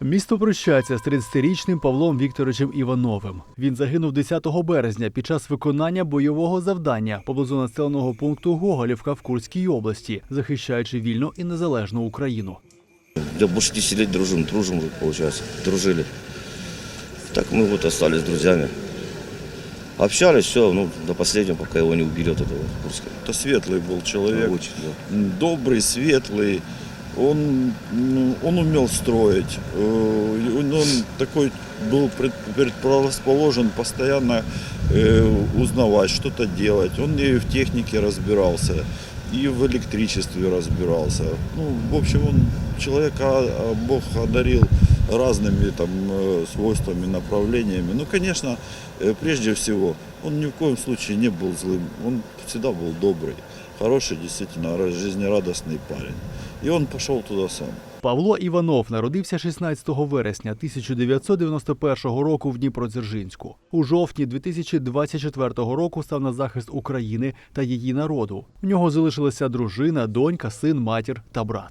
Місто прощається з 30-річним Павлом Вікторовичем Івановим. Він загинув 10 березня під час виконання бойового завдання поблизу населеного пункту Гоголівка в Курській області, захищаючи вільну і незалежну Україну. Да больше 10 лет дружим, дружим уже, получается, дружили. Так мы вот остались друзьями. Общались, все, ну, до последнего, пока его не убили, вот этого Курска. Это светлый был человек, Очень, да. м, добрый, светлый. Он, ну, он умел строить. Э, и Он, он такой был пред- предрасположен постоянно э, узнавать, что-то делать. Он и в технике разбирался, и в электричестве разбирался. Ну, в общем, он человека а, Бог одарил разными там э, свойствами, направлениями. Ну, конечно, э, прежде всего, он ни в коем случае не был злым. Он всегда был добрый, хороший, действительно ра- жизнерадостный парень. И он пошел туда сам. Павло Іванов народився 16 вересня 1991 року в Дніпродзержинську. У жовтні 2024 року став на захист України та її народу. У нього залишилася дружина, донька, син, матір та брат.